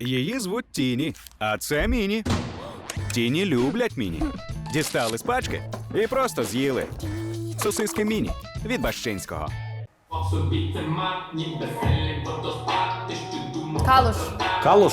Її звуть Тіні, а це Міні. Тіні люблять Міні. Дістали з пачки і просто з'їли. Сосиски Міні від Бащинського. Калуш. Калуш?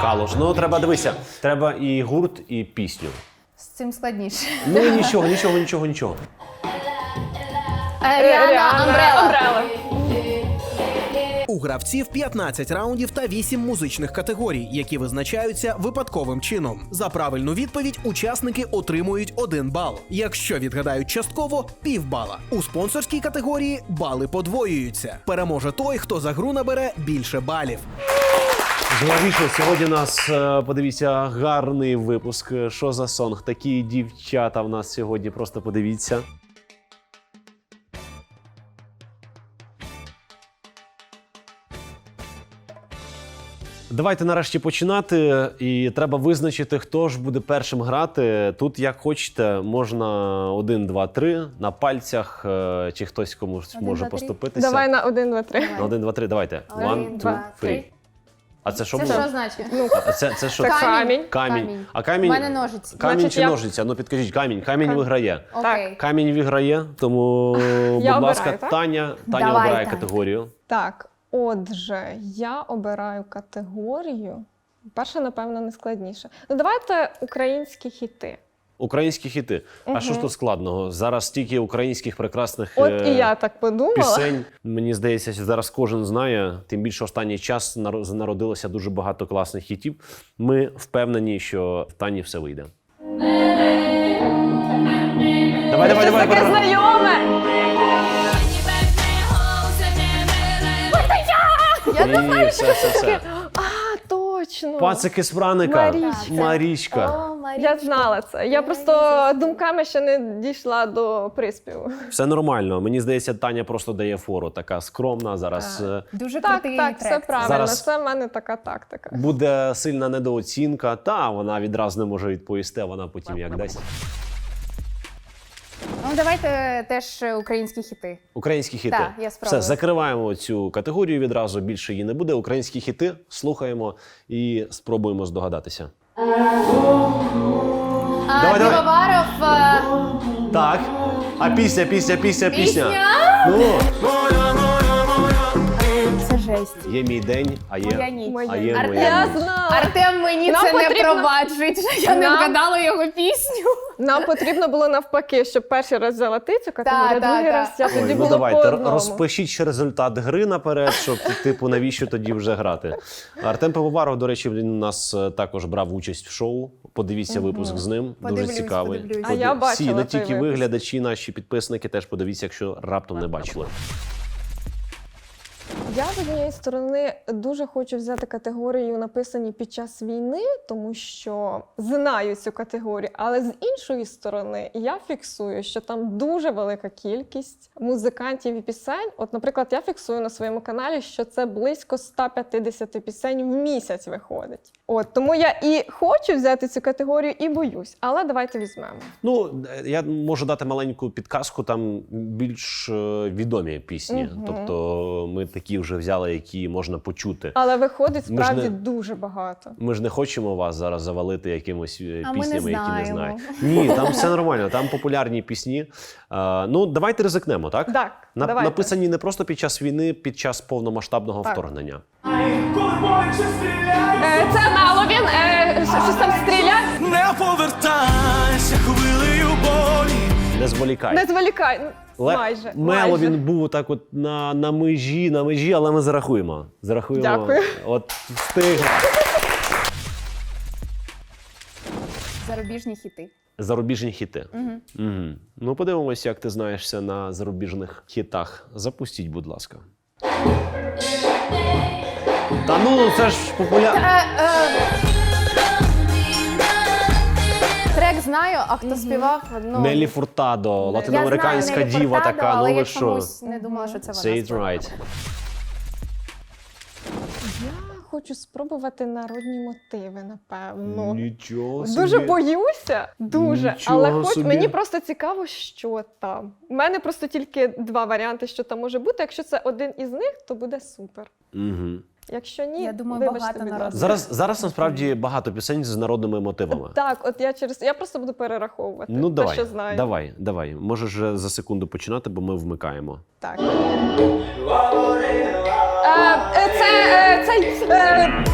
Калуш. Ну треба дивися. Треба і гурт, і пісню. З цим складніше. Ну нічого, нічого, нічого, нічого. Е, Ріана Амбрела. У гравців 15 раундів та 8 музичних категорій, які визначаються випадковим чином. За правильну відповідь учасники отримують 1 бал. Якщо відгадають частково півбала. У спонсорській категорії бали подвоюються. Переможе той, хто за гру набере більше балів. Зловіше, сьогодні нас, е, подивіться, гарний випуск. Що за сонг? Такі дівчата в нас сьогодні, просто подивіться. Давайте нарешті починати. І треба визначити, хто ж буде першим грати. Тут, як хочете, можна один, два, три на пальцях, е, чи хтось комусь Один, може два, три. поступитися. Давай на один, два, три. На один, два, три, давайте. Один, One, two, два, three. три. А це що Це було? що значить? А це, це що? Це Це камінь. камінь. Камінь. А камінь. У мене ножиці. Камінь Значить, чи я- ножиця? Ну підкажіть, камінь. Камінь виграє. Окей. Камінь виграє, тому, будь обираю, ласка, так? Таня, Таня Давай, обирає Таня. категорію. Так, отже, я обираю категорію. Перше, напевно, не складніше. Ну, давайте українські хіти. Українські хіти. А що ж тут складного? Зараз стільки українських прекрасних От е, і я так подумала. пісень. Мені здається, зараз кожен знає. Тим більше останній час народилося дуже багато класних хітів. Ми впевнені, що в Тані все вийде. Давай, давай, давай, таке знайоме! Ні, все, все, все. А, точно! Пацики з Франика. Марічка. Марічка. О, Марічка. Я знала це. Я просто думками ще не дійшла до приспіву. Все нормально. Мені здається, Таня просто дає фору. Така скромна. Зараз е, Дуже Так, крутий так, трек. все правильно. Зараз- Це в мене така тактика. буде сильна недооцінка. Та вона відразу не може відповісти. а Вона потім як дасть. Ну, давайте теж українські хіти. Українські хіти. Так, я спробую. Все, закриваємо цю категорію відразу. Більше її не буде. Українські хіти слухаємо і спробуємо здогадатися. А, Давай, давай. Пивоваров. е, Так. А пісня, пісня, пісня, пісня. Пісня? Ну, Це є мій день, а Моя є. ніч. Моя А є Артем. моя. Ніч. Артем мені Нам це не потрібно- пробачить, що я не Нам- вгадала його пісню. Нам потрібно було навпаки, щоб перший раз взяла ти цю категорію, Так, другий так, раз я тоді Ой, ну було давайте по одному. розпишіть ще результат гри наперед, щоб типу навіщо тоді вже грати. Артем Пивоваров, до речі, він у нас е, також брав участь в шоу. Подивіться випуск з ним. Подивлюсь, Дуже цікавий. подивлюсь. А я Всі, бачила не той тільки ви, випуск. глядачі, наші підписники, теж подивіться, якщо раптом не бачили. Я з однієї сторони дуже хочу взяти категорію, написані під час війни, тому що знаю цю категорію. Але з іншої сторони, я фіксую, що там дуже велика кількість музикантів і пісень. От, наприклад, я фіксую на своєму каналі, що це близько 150 пісень в місяць виходить. От тому я і хочу взяти цю категорію, і боюсь. Але давайте візьмемо. Ну, я можу дати маленьку підказку, там більш е, відомі пісні. Мгм. Тобто ми такі вже взяли, які можна почути. Але виходить справді не- дуже багато. Ми ж не хочемо вас зараз завалити якимось е, А ми не піснями, які не знають. Ні, там все нормально, там популярні пісні. Е, ну, давайте ризикнемо, так? Так, На- давайте. написані не просто під час війни, під час повномасштабного Так. вторгнення. Е, це Меловін, е, щ- там стріляє. Не болі. Не зволікай. Не зволікай. Ле- Майже. Мело майже. він був так от на, на межі, на межі, але ми зарахуємо. Зарахуємо. Дякую. От встигла. Зарубіжні хіти. Зарубіжні хіти. Угу. Ну, подивимося, як ти знаєшся на зарубіжних хітах. Запустіть, будь ласка. Та ну, це ж популярно. Знаю, а хто співав? Ну, Нелі Фуртадо, я латиноамериканська знаю Нелі діва Фуртадо, така. але Ну я що? чомусь не думала, що це вона. Say it співала. right. Я хочу спробувати народні мотиви, напевно. Нічого собі. Дуже боюся, дуже. Нічого але хоч собі. мені просто цікаво, що там. У мене просто тільки два варіанти, що там може бути. Якщо це один із них, то буде супер. Угу. Якщо ні, Я думаю, вибачте, багато будь народу. ласка. Зараз, зараз насправді багато пісень з народними мотивами. Так, от я через я просто буду перераховувати. Ну те, що знаю. давай, давай. Можеш вже за секунду починати, бо ми вмикаємо. Так. Е, це це, е,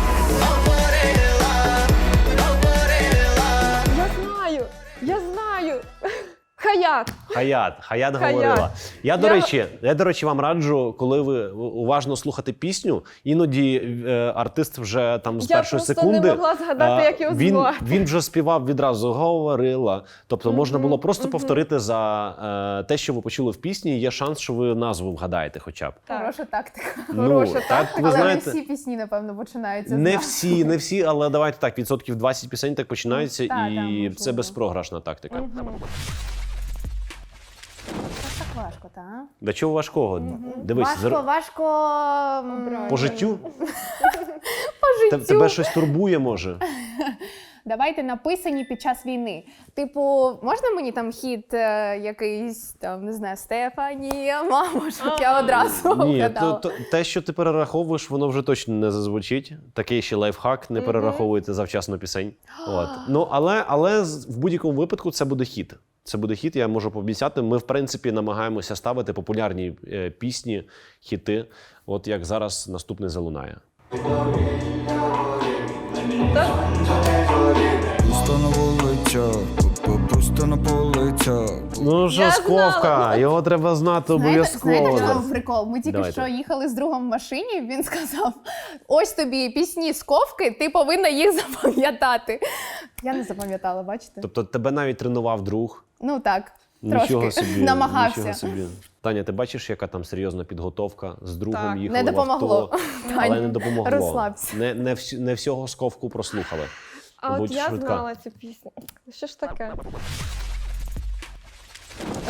Хаят. Хаят, Хаят говорила. Я, до Я- речі, я, до речі, вам раджу, коли ви уважно слухати пісню, іноді е, артист вже там з Я першої просто секунди. не могла згадати, е, як його він, звати. він вже співав відразу говорила. Тобто можна було просто повторити за е, те, що ви почули в пісні. Є шанс, що ви назву вгадаєте, хоча б. Так. Хороша тактика. Хороша так, тактика. ви Але знаєте. не всі пісні, напевно, починаються. Не всі, не всі, але давайте так, відсотків 20 пісень так починаються, Так, і так, можливо. це безпрограшна тактика. Це так важко, так? До чого важкого? Дивись, важко, зар- важко м, по життю по Те- життю. тебе щось турбує, може. Давайте написані під час війни. Типу, можна мені там хіт е, якийсь там, не знаю, Стефанія, мамо, щоб я одразу Ні, то, вгадала. то, те, що ти перераховуєш, воно вже точно не зазвучить. Такий ще лайфхак, не перераховуйте завчасно пісень. От. Ну, але, але з- в будь-якому випадку це буде хіт. Це буде хіт, я можу пообіцяти. Ми, в принципі, намагаємося ставити популярні е, пісні, хіти, от як зараз наступний залунає. Пусто пу- пусто на полицях. Ну, Я Жосковка, знала. його треба знати Знаєте, обов'язково. знаєте, в чому прикол? Ми тільки Давайте. що їхали з другом в машині. Він сказав: ось тобі пісні з ковки, ти повинна їх запам'ятати. Я не запам'ятала, бачите? Тобто тебе навіть тренував друг. Ну так, Нічого трошки собі, намагався. Нічого собі. Таня, ти бачиш, яка там серйозна підготовка з другом Так, їхали Не в допомогло. авто, але не допомогло. розслабся. Не, не, всі, не всього сковку прослухали. А от я швидка. знала цю пісню. Що ж таке?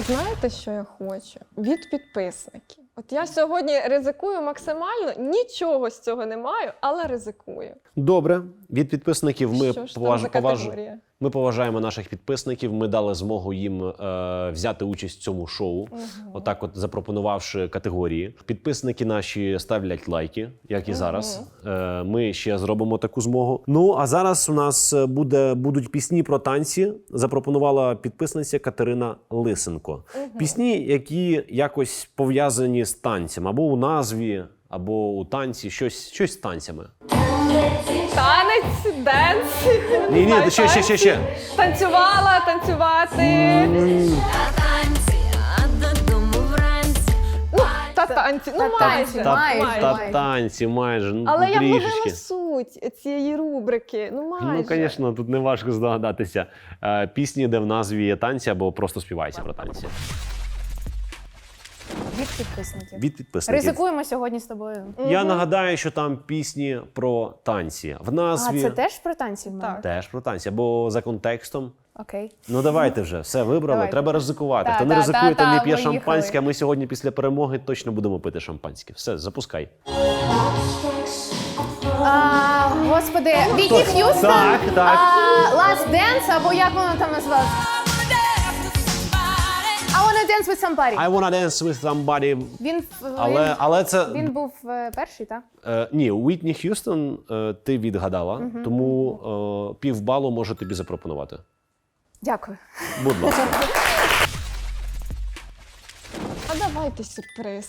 Знаєте, що я хочу? Від підписників. От я сьогодні ризикую максимально, нічого з цього не маю, але ризикую. Добре, від підписників ми, що ж там поваж... за поваж- категорія? Ми поважаємо наших підписників. Ми дали змогу їм е, взяти участь в цьому шоу, отак, от запропонувавши категорії. Підписники наші ставлять лайки, як і зараз. Е, ми ще зробимо таку змогу. Ну а зараз у нас е, буде будуть пісні про танці. Запропонувала підписниця Катерина Лисенко. Пісні, які якось пов'язані з танцем, або у назві, або у танці, щось, щось з танцями. Танець, денс. Ні, ні, знаю, ще, ще, ще, ще. Танцювала, танцювати. Вранці. Та танці. Ну Та майже. танці, Та, майже, та танці, майже. Ну, Але я трішечки. вловила суть цієї рубрики. Ну майже. Ну, звісно, тут не важко здогадатися. Е, Пісні, де в назві є танці, або просто співається про танці. Від підписників. Від підписників. Ризикуємо сьогодні з тобою. Я нагадаю, що там пісні про танці. В А це теж про танці в мене? Так. теж про танці, або за контекстом. Окей. Ну давайте вже, все вибрали. Давайте. Треба ризикувати. Та, Хто не та, ризикує, та, то не п'є шампанське. А ми сьогодні після перемоги точно будемо пити шампанське. Все, запускай. А, господи, Вітні Х'юстон? Так, так. А, Last Dance, або як воно там називалось? I wanna dance with somebody. I wanna dance with somebody. Він, в- Але, він, але це він був е, перший, так? Е, ні, Уітні Х'юстон е, ти відгадала, тому е, півбалу можу тобі запропонувати. Дякую. Будь ласка. А давайте сюрприз.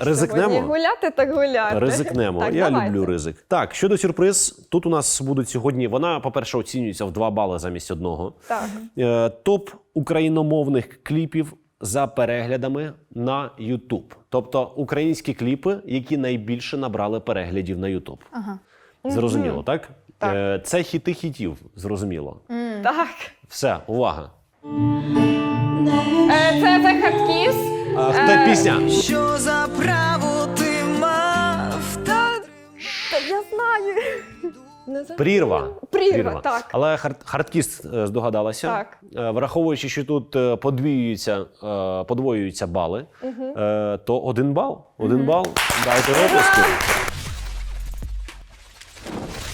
Ризикнемо? Сьогодні гуляти так гуляти. Ризикнемо. Так, Я давайте. люблю ризик. Так, щодо сюрприз, тут у нас будуть сьогодні. Вона, по-перше, оцінюється в 2 бали замість одного. Так. Е, топ україномовних кліпів за переглядами на YouTube. Тобто українські кліпи, які найбільше набрали переглядів на YouTube. Ага. Зрозуміло, так? Так. Е, це хіти хітів, зрозуміло. Так. Все, увага. Е, це хаткіс. Hard хто пісня? Що за право Не знаю. Прірва. Прірва, так. Але хар- хардкіст е, здогадалася. Так. Е, Враховуючи, що тут е, подвоюються, е, подвоюються бали, е, то один бал. Один бал. Дайте випуску.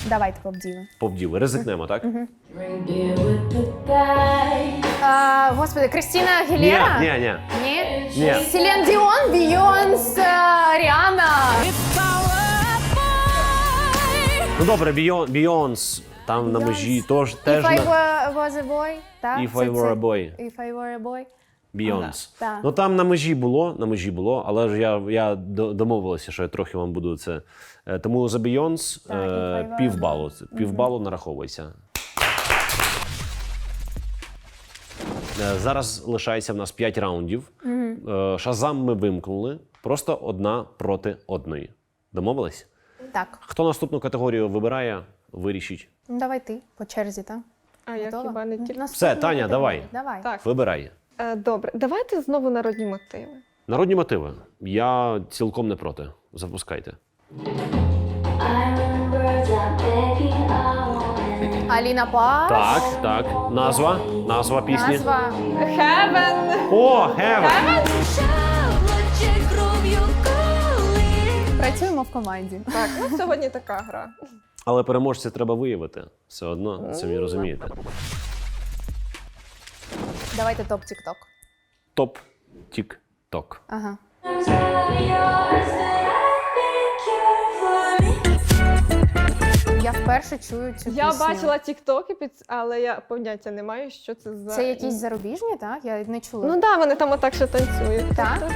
Давайте побділи. Повділи. Ризикнемо, так? А, господи, Кристина Агілєра? Ні, ні, ні. Ні? Ні. Селен Діон, Бійонс, е, Ріана. Ну добре, Beyonce, там на межі теж теж If I на... were, was a boy, так? If I were a boy. If I were a boy. Beyonce. Так. Ну там на межі було, на межі було, але ж я, я домовилася, що я трохи вам буду це. Е, Тому за Так, е, півбалу. Півбалу нараховується. Е, Зараз лишається в нас 5 раундів. Е, Шазам ми вимкнули. Просто одна проти одної. Домовились? Так. Хто наступну категорію вибирає, вирішіть. Ну, давай ти по черзі, так? А я Готова? хіба не тільки. Все, Таня, давай. Давай. Так, Вибирай. е, добре. Давайте знову народні мотиви. Народні мотиви. Я цілком не проти. Запускайте. Аліна Паш. Так, так. Назва. Назва пісні. Назва. Heaven! О, Heaven! Працюємо в команді. Так, ну сьогодні така гра. Але переможця треба виявити. Все одно, самі розумієте. Давайте топ Тік-Ток. Топ тік-ток. Ага. Я вперше чую цю Я пісню. бачила тіктоки, під... але я поняття не маю, що це за. Це якісь зарубіжні, так? Я не чула. Ну так, да, вони там отак ще танцюють. Так?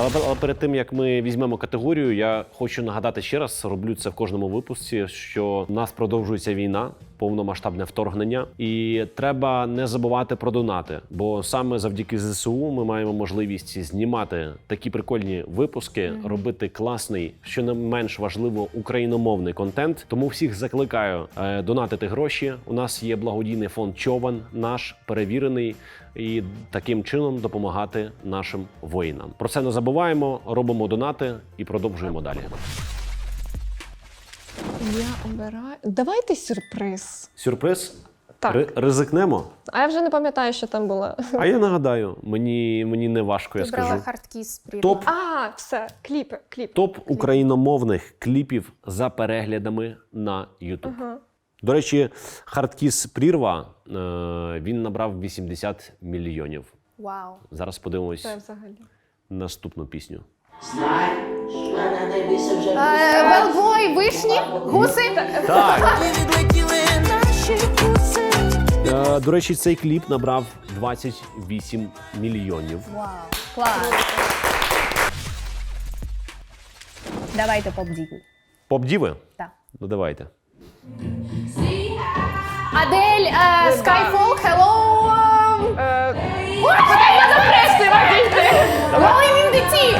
Але, але перед тим як ми візьмемо категорію, я хочу нагадати ще раз, роблю це в кожному випуску, що в нас продовжується війна, повномасштабне вторгнення, і треба не забувати про донати. Бо саме завдяки ЗСУ ми маємо можливість знімати такі прикольні випуски, робити класний, що не менш важливо, україномовний контент. Тому всіх закликаю е, донатити гроші. У нас є благодійний фонд Човен, наш перевірений, і таким чином допомагати нашим воїнам. Про це не забуваємо, робимо донати і продовжуємо далі. Я обираю. Давайте сюрприз. Сюрприз. Так. Ри- ризикнемо. А я вже не пам'ятаю, що там було. А я нагадаю, мені, мені не важко, я Ти брала хардкіс. Топ А, все, кліпи, кліп. топ україномовних кліпів за переглядами на YouTube. Ага. До речі, хардкіс прірва е, він набрав 80 мільйонів. Вау. Зараз подивимось Це взагалі. наступну пісню. Велбой, вишні, гуси. Так. Е, До речі, цей кліп набрав 28 мільйонів. Вау. Клас. Давайте поп діви. Поп-діви? Так. Ну давайте. Адель, е, Skyfall, Hello. Е, Rolling in the Deep.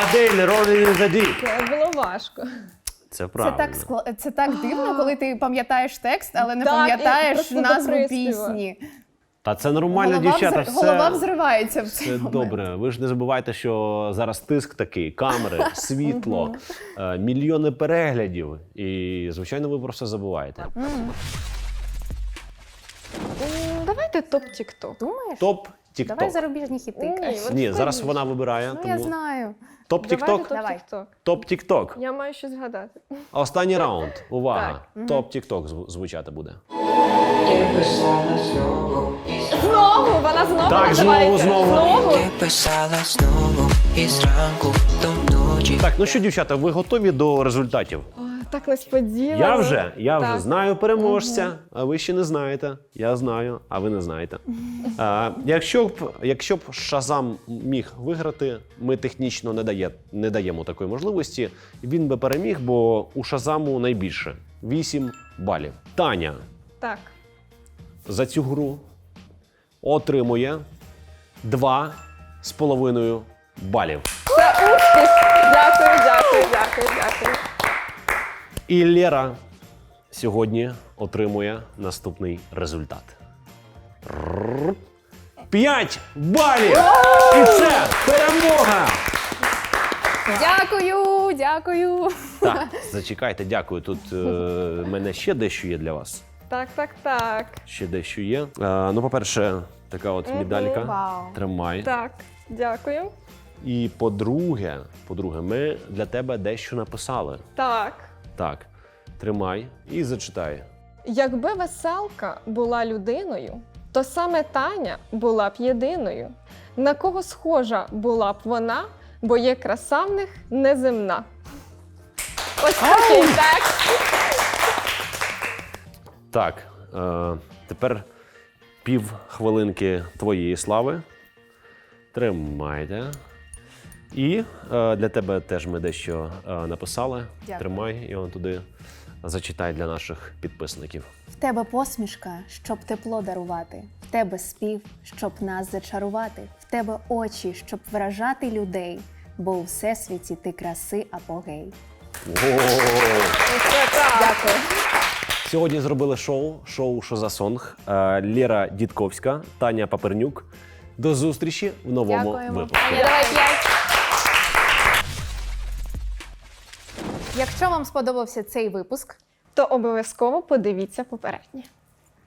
Адель Rolling in the Deep. це було важко. Це Це так скла- це так дивно, коли ти пам'ятаєш текст, але не Так, і пам'ятаєш просто назву доприспіва. пісні. Та це нормально, голова, дівчата. взри- Все, голова взривається в цей все момент. добре. Ви ж не забувайте, що зараз тиск такий, камери, світло, е, мільйони переглядів. І, звичайно, ви про все забуваєте. Давайте топ тікток. Думаєш? Топ Давай TikTok. зарубіжні хіти. Ні, Ні, зараз вона вибирає. Ну я Тому знаю. топ топ Давай. тікток. Топ TikTok. Я маю щось згадати. Останній раунд. Увага. Топ TikTok зв- звучати буде. Знову, вона знову Так, називається. знову, знову. Знову? Писала знову із ранку до ночі. Так, ну що, дівчата, ви готові до результатів? Ой, Так несподівано. Я вже, я вже Так. знаю переможця, а ви ще не знаєте. Я знаю, а ви не знаєте. А, якщо б якщо б Шазам міг виграти, ми технічно не, дає, не даємо такої можливості. Він би переміг, бо у Шазаму найбільше 8 балів. Таня Так. За цю гру отримує 2,5 балів. Це успіх. Дякую, дякую, дякую, дякую. І Лера сьогодні отримує наступний результат. 5 балів! І це перемога! Дякую, дякую. Так, зачекайте, дякую. Тут е, в мене ще дещо є для вас. Так, так, так. Ще дещо є. Е, ну, по-перше, така от медалька. Вау. Тримай. Так, дякую. І по-друге, по-друге, ми для тебе дещо написали. Так. Так, тримай і зачитай. Якби веселка була людиною, то саме Таня була б єдиною. На кого схожа була б вона, бо є краса в них неземна. Ось такий текст. Так, е, тепер пів хвилинки твоєї слави. Тримайте. І е, для тебе теж ми дещо е, написали. Дякую. Тримай і он туди зачитай для наших підписників. В тебе посмішка, щоб тепло дарувати, в тебе спів, щоб нас зачарувати, в тебе очі, щоб вражати людей, бо у всесвіті ти краси апогей. Дякую. Сьогодні зробили шоу, шоу «Що за сонг. Е, Лєра Дідковська, Таня Папернюк. До зустрічі в новому Дякуємо. випуску. Давай п'ять. Якщо вам сподобався цей випуск, То обов'язково подивіться попереднє.